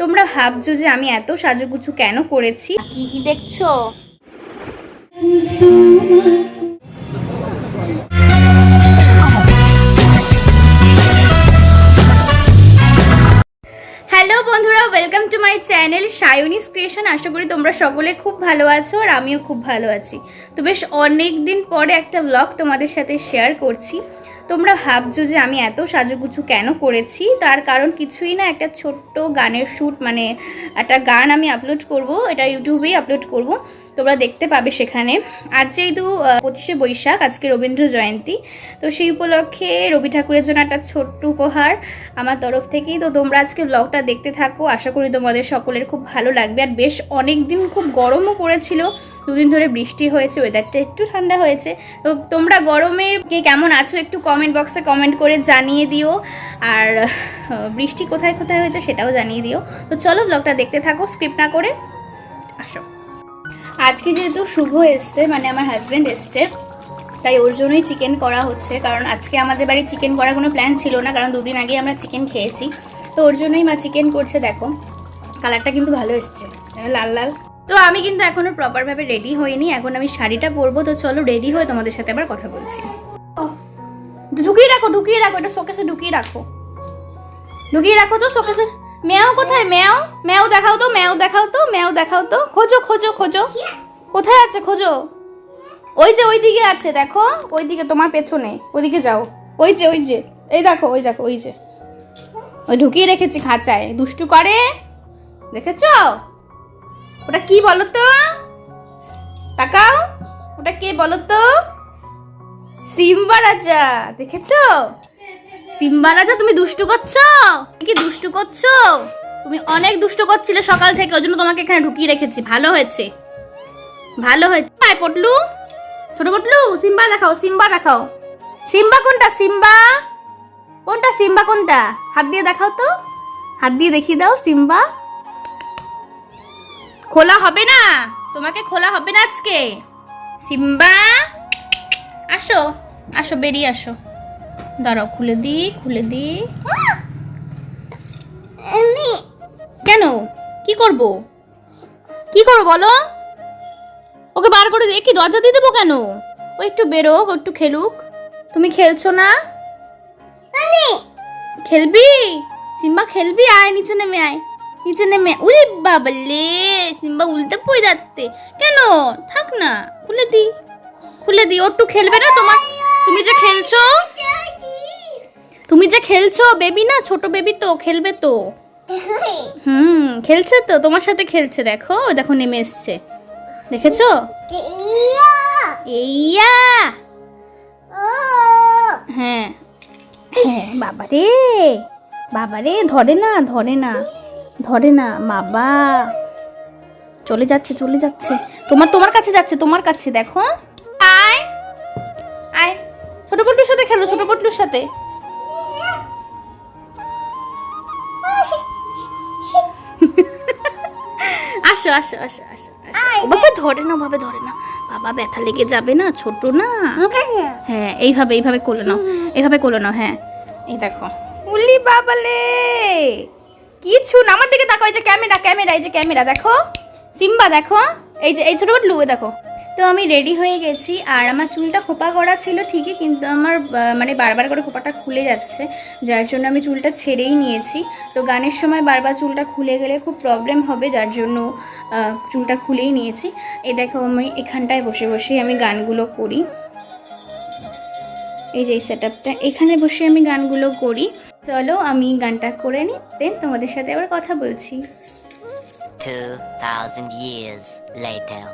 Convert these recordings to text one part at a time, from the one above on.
তোমরা ভাবছ যে আমি এত সাজুগুজু কেন করেছি? কি কি দেখছ? হ্যালো বন্ধুরা ওয়েলকাম টু মাই চ্যানেল সায়নিস ক্রিয়েশন আশা করি তোমরা সকলে খুব ভালো আছো আর আমিও খুব ভালো আছি। তো বেশ অনেক দিন পরে একটা ব্লগ তোমাদের সাথে শেয়ার করছি। তোমরা ভাবছ যে আমি এত সাজুগুজু কেন করেছি? তার কারণ কিছুই না, একটা ছোট্ট গানের শ্যুট মানে একটা গান আমি আপলোড করব, এটা ইউটিউবেই আপলোড করব। তোমরা দেখতে পাবে সেখানে। আর যেহেতু পঁচিশে বৈশাখ, আজকে রবীন্দ্র জয়ন্তী, তো সেই উপলক্ষে রবি ঠাকুরের জন্য একটা ছোট্ট উপহার আমার তরফ থেকেই। তো তোমরা আজকে ব্লগটা দেখতে থাকো, আশা করি তোমাদের সকলের খুব ভালো লাগবে। আর বেশ অনেক দিন খুব গরমও পড়েছিল, দুদিন ধরে বৃষ্টি হয়েছে ওয়েদারটা একটু ঠান্ডা হয়েছে। তো তোমরা গরমে কে কেমন আছো একটু কমেন্ট বক্সে কমেন্ট করে জানিয়ে দিও। আর বৃষ্টি কোথায় কোথায় হয়েছে সেটাও জানিয়ে দিও। তো চলো ব্লগটা দেখতে থাকো স্ক্রিপ্ট না করে আসো। আজকে যেহেতু শুভ এসছে মানে আমার হাজব্যান্ড এসছে, তাই ওর জন্যই চিকেন করা হচ্ছে, কারণ আজকে আমাদের বাড়ি চিকেন করার কোনো প্ল্যান ছিল না, কারণ দুদিন আগে আমরা চিকেন খেয়েছি। তো ওর জন্যই মা চিকেন করছে, দেখো। কালারটা কিন্তু ভালো এসছে লাল লাল। তো আমি কিন্তু এখনও প্রপারভাবে রেডি হইনি, এখন আমি শাড়িটা পরবো, তো চলো রেডি হয়ে তোমাদের সাথে আবার কথা বলছি। ঢুকিয়ে রাখো ঢুকিয়ে রাখো, এটা শোকেসে ঢুকিয়ে রাখো। ঢুকিয়ে রাখো তো শোকেসে ম্যাও কোথায়? ম্যাও? ম্যাও দেখাও তো, ম্যাও দেখাও তো, ম্যাও দেখাও তো। খোঁজো খোঁজো খোঁজো। কোথায় আছে? খোঁজো। ওই যে ওই দিকে আছে, দেখো। ওই দিকে তোমার পেছনে। ওইদিকে যাও। ওই যে ওই যে। এই দেখো, ওই দেখো, ওই যে। ওই ঢুকিয়ে রেখেছি খাঁচায়। দুষ্টু করে। দেখেছ? ওটা কি বলো তো তাকাও। ওটা কে বলো তো সিম্বা রাজা। দেখেছ? সিম্বা রাজা, তুমি দুষ্টু করছ? কি দুষ্টু করছ? তুমি অনেক দুষ্টু করছিলে সকাল থেকে, ওই জন্য তোমাকে এখানে ঢুকিয়ে রেখেছি। ভালো হয়েছে। ভালো হয়েছে। আয় পটলু। ছোট পটলু, সিম্বা দেখাও সিম্বা দেখাও। সিম্বা কোনটা সিম্বা? কোনটা সিম্বা কোনটা? হাত দিয়ে দেখাও তো। হাত দিয়ে দেখিয়ে দাও, সিম্বা। খোলা হবে না। তোমাকে খোলা হবে না আজকে। সিম্বা, আসো আসো, বেরিয়ে আসো। দাঁড়াও খুলে দি খুলে দি কেন? কি করব? কি করব বলো? ওকে বার করে দিয়ে কি দরজা দিয়ে দেবো কেন? ও একটু বেরোক ও একটু খেলুক। তুমি খেলছো না? খেলবি? সিম্বা খেলবি? আয় নিচে নেমে আয়। নিচে নেমে। উরে বাবলে সিম্বা উল্টে পড়ে যাচ্ছে। কেন? থাক না খুলে দি খুলে দি ও একটু খেলবে না তোমার তুমি যে খেলছো তুমি যে খেলছো বেবি না? ছোট বেবি তো খেলবে তো। হুম খেলছে তো? তোমার সাথে খেলছে দেখো। দেখো নেমে এসছে। দেখেছ? এইয়া হ্যাঁ। হ্যাঁ বাবা রে বাবা রে ধরে না ধরে না। ধরে না বাবা। চলে যাচ্ছে চলে যাচ্ছে। তোমার তোমার কাছে যাচ্ছে তোমার কাছে দেখো। আয়। আয়। ছোট পটলুর সাথে খেলো ছোট পটলুর সাথে। আসো আসো আসো আসো বাবা ধরে না ভাবে ধরে না বাবা ব্যথা লেগে যাবে না ছোট না। হ্যাঁ এইভাবে এইভাবে কোলে নাও। এইভাবে কোলে নাও হ্যাঁ। এই দেখো। উলি বাবালে! কিছু না আমার দিকে তাকাও এই যে ক্যামেরা ক্যামেরা এই যে ক্যামেরা দেখো। সিম্বা দেখো। এই যে এই ছোট ছোট লুয়ে দেখো। তো আমি রেডি হয়ে গেছি। আর আমার চুলটা খোপা করা ছিল ঠিকই কিন্তু আমার মানে বারবার করে খোপাটা খুলে যাচ্ছে যার জন্য আমি চুলটা ছেড়েই নিয়েছি। তো গানের সময় বারবার চুলটা খুলে গেলে খুব প্রবলেম হবে যার জন্য চুলটা খুলেই নিয়েছি। এই দেখো আমি এখানটায় বসে বসেই আমি গানগুলো করি। এই যে এই সেট এখানে বসে আমি গানগুলো করি। চলো আমি গানটা করে নিই দেন তোমাদের সাথে আবার কথা বলছি। 2,000 years later.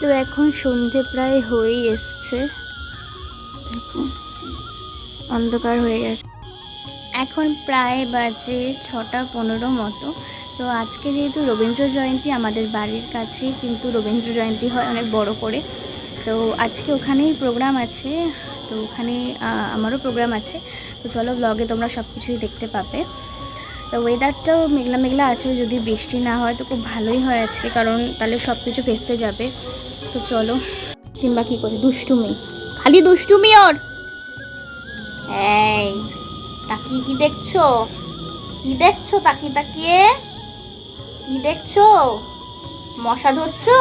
তো এখন সন্ধে প্রায় হয়েই এসছে। অন্ধকার হয়ে গেছে। এখন প্রায় বাজে ছটা পনেরো মতো। তো আজকে যেহেতু রবীন্দ্র জয়ন্তী, আমাদের বাড়ির কাছে কিন্তু রবীন্দ্র জয়ন্তী হয় অনেক বড় করে। তো আজকে ওখানেই প্রোগ্রাম আছে, তো ওখানে আমারও প্রোগ্রাম আছে। তো চলো ব্লগে তোমরা সব কিছুই দেখতে পাবে। তো ওয়েদারটাও মেঘলা মেঘলা আছে, যদি বৃষ্টি না হয় তো খুব ভালোই হয় আজকে, কারণ তাহলে সব কিছু ভেস্তে যাবে। তো চলো, সিম্বা কী করে? দুষ্টুমি। খালি দুষ্টুমি ওর? এই, তাকিয়ে কি দেখছ? কি দেখছ তাকিয়ে তাকিয়ে? কি দেখছ? মশা ধরছো?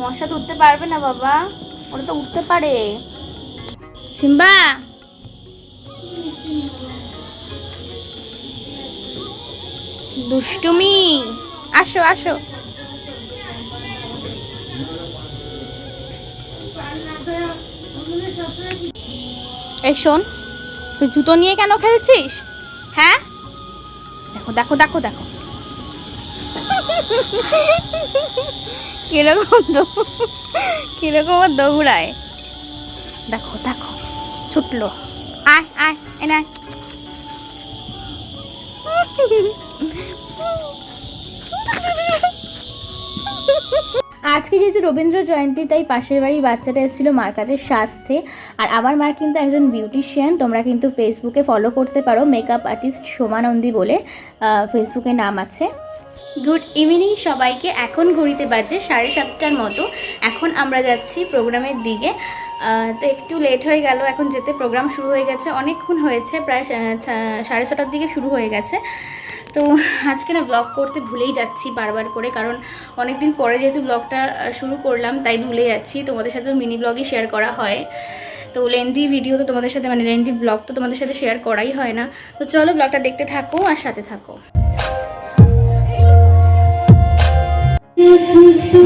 মশা ধরতে পারবে না বাবা, ওরা তো উঠতে পারে। সিম্বা! দুষ্টুমি। আসো আসো। এই শোন, তুই জুতো নিয়ে কেন খেলছিস? হ্যাঁ? দেখো দেখো দেখো দেখো। কীরকম কীরকম দৌড়ায়। দেখো দেখো, ছুটলো। আয় আয়, এনে আয়। আজকে যেহেতু রবীন্দ্র জয়ন্তী, তাই পাশের বাড়ির বাচ্চাটা এসেছিল মার কাছে সাজতে আর আমার মার কিন্তু একজন বিউটিশিয়ান তোমরা কিন্তু ফেসবুকে ফলো করতে পারো মেকআপ আর্টিস্ট সোমানন্দী বলে ফেসবুকে নাম আছে। গুড ইভিনিং সবাইকে, এখন ঘড়িতে বাজে সাড়ে সাতটার মতো। এখন আমরা যাচ্ছি প্রোগ্রামের দিকে। তো একটু লেট হয়ে গেল, এখন যেতে প্রোগ্রাম শুরু হয়ে গেছে, অনেকক্ষণ হয়েছে, প্রায় সাড়ে ছটার দিকে শুরু হয়ে গেছে। তো আজকে না ব্লগ করতে ভুলেই যাচ্ছি বারবার করে, কারণ অনেকদিন পরে যেহেতু ব্লগটা শুরু করলাম, তাই ভুলে যাচ্ছি। তোমাদের সাথে মিনি ব্লগই শেয়ার করা হয়। তো লেন্দি ভিডিও তো তোমাদের সাথে মানে লেন্দি ব্লগ তো তোমাদের সাথে শেয়ার করাই হয় না। তো চলো ব্লগটা দেখতে থাকো আর সাথে থাকো। খুশি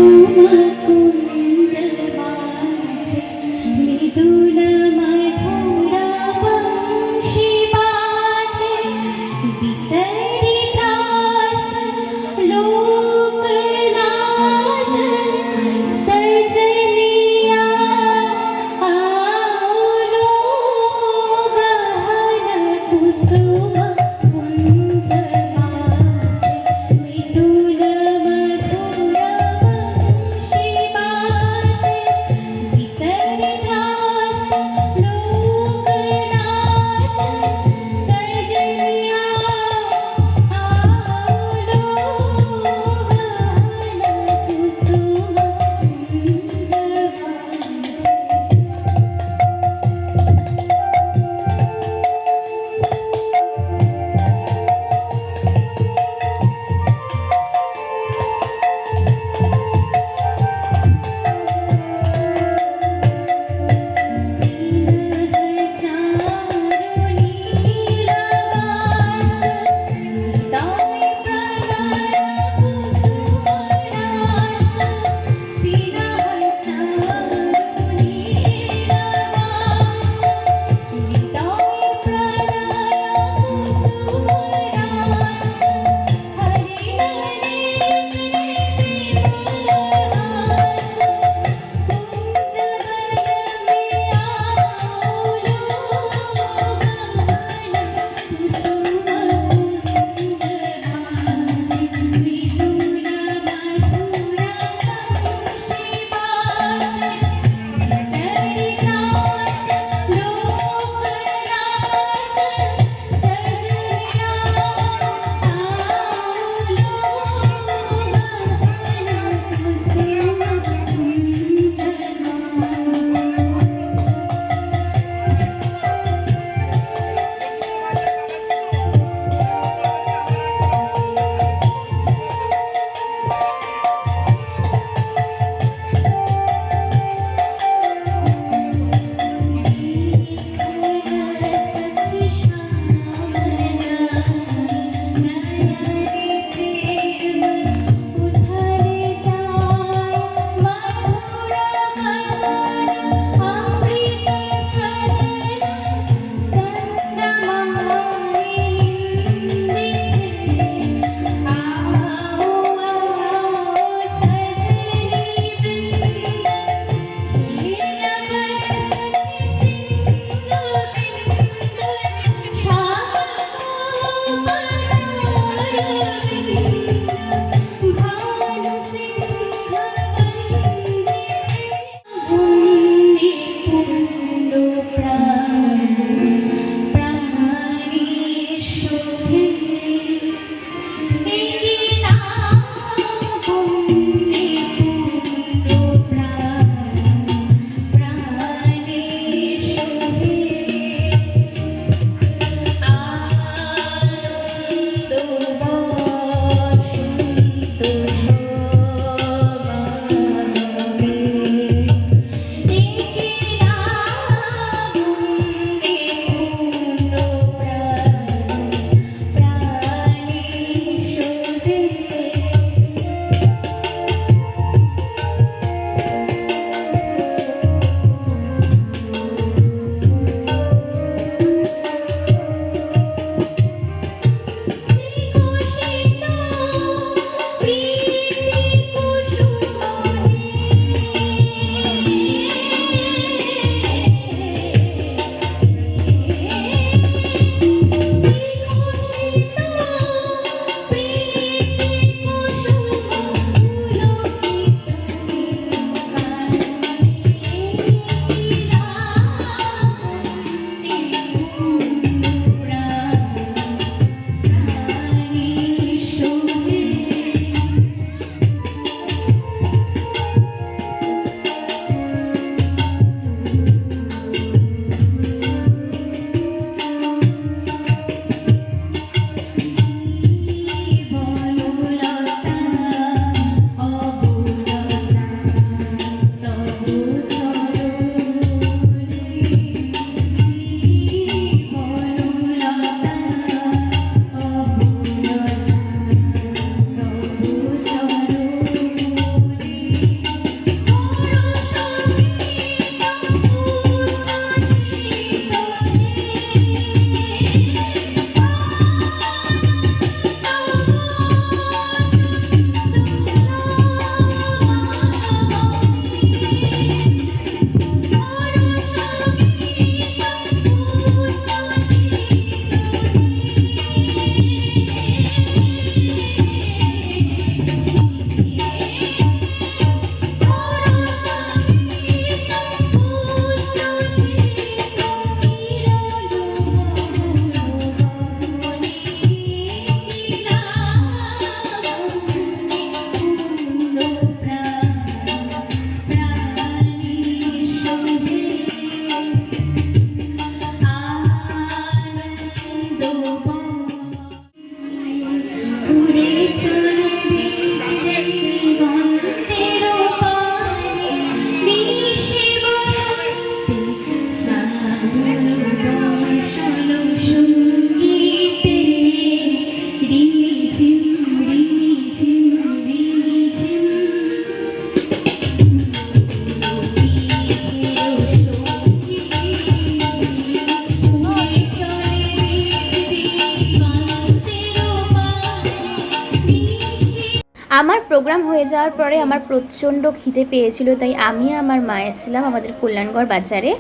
প্রোগ্রাম হয়ে যাওয়ার পরে আমার প্রচণ্ড খিদে পেয়েছিল, তাই আমি আমার মা এসেছিলাম আমাদের কল্যাণগড় বাজারে।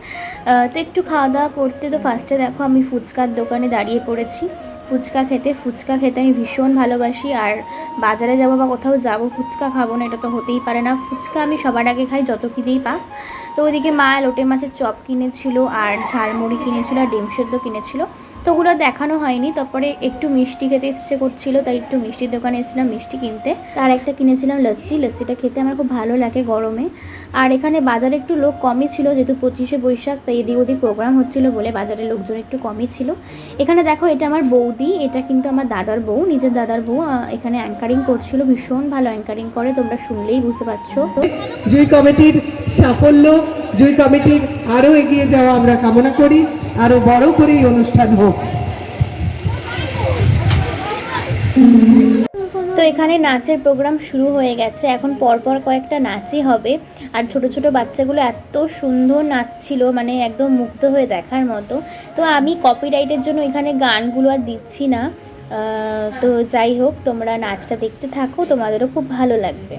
তো একটু খাওয়া দাওয়া করতে, তো ফার্স্টে দেখো আমি ফুচকার দোকানে দাঁড়িয়ে পড়েছি। ফুচকা খেতে ফুচকা খেতে আমি ভীষণ ভালোবাসি, আর বাজারে যাব বা কোথাও যাব, ফুচকা খাব না, এটা তো হতেই পারে না। ফুচকা আমি সবার আগে খাই, যত খিদেই পাক। তো ওইদিকে মা লোটে মাছের চপ কিনেছিল, আর ঝালমুড়ি কিনেছিল, আর ডিম সেদ্ধ কিনেছিল। তো ওগুলো দেখানো হয়নি, তারপরে একটু মিষ্টি খেতে ইচ্ছে করছিল, তাই একটু মিষ্টির দোকানে এসেছিলাম মিষ্টি কিনতে। তার একটা কিনেছিলাম লস্যি, লস্যিটা খেতে আমার খুব ভালো লাগে গরমে। আর এখানে বাজারে একটু লোক কমই ছিল, যেহেতু পঁচিশে বৈশাখ, তাই এদিক ওদিক প্রোগ্রাম হচ্ছিল বলে বাজারে লোকজন একটু কমই ছিল। এখানে দেখো, এটা আমার বৌদি, এটা কিন্তু আমার দাদার বউ, নিজের দাদার বউ এখানে অ্যাঙ্কারিং করছিল, ভীষণ ভালো অ্যাঙ্কারিং করে, তোমরা শুনলেই বুঝতে পারছ। জুই কমিটির সাফল্য জুই কমিটির আরও এগিয়ে যাওয়া আমরা কামনা করি। আরও বড় করে এই অনুষ্ঠান হোক। তো এখানে নাচের প্রোগ্রাম শুরু হয়ে গেছে। এখন পরপর কয়েকটা নাচই হবে। আর ছোট ছোট বাচ্চাগুলো এত সুন্দর নাচছিল মানে একদম মুগ্ধ হয়ে দেখার মতো। তো আমি কপিরাইটের জন্য এখানে গানগুলো আর দিচ্ছি না। তো যাই হোক, তোমরা নাচটা দেখতে থাকো, তোমাদেরও খুব ভালো লাগবে।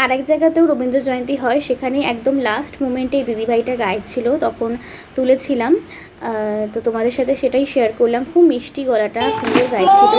পাড়াতে আরেক জায়গাতেও রবীন্দ্র জয়ন্তী হয়, সেখানে একদম লাস্ট মোমেন্টে এই দিদিভাইটা গাইছিল, তখন তুলেছিলাম। তো তোমাদের সাথে সেটাই শেয়ার করলাম। খুব মিষ্টি গলাটা, সুন্দর গাইছিল।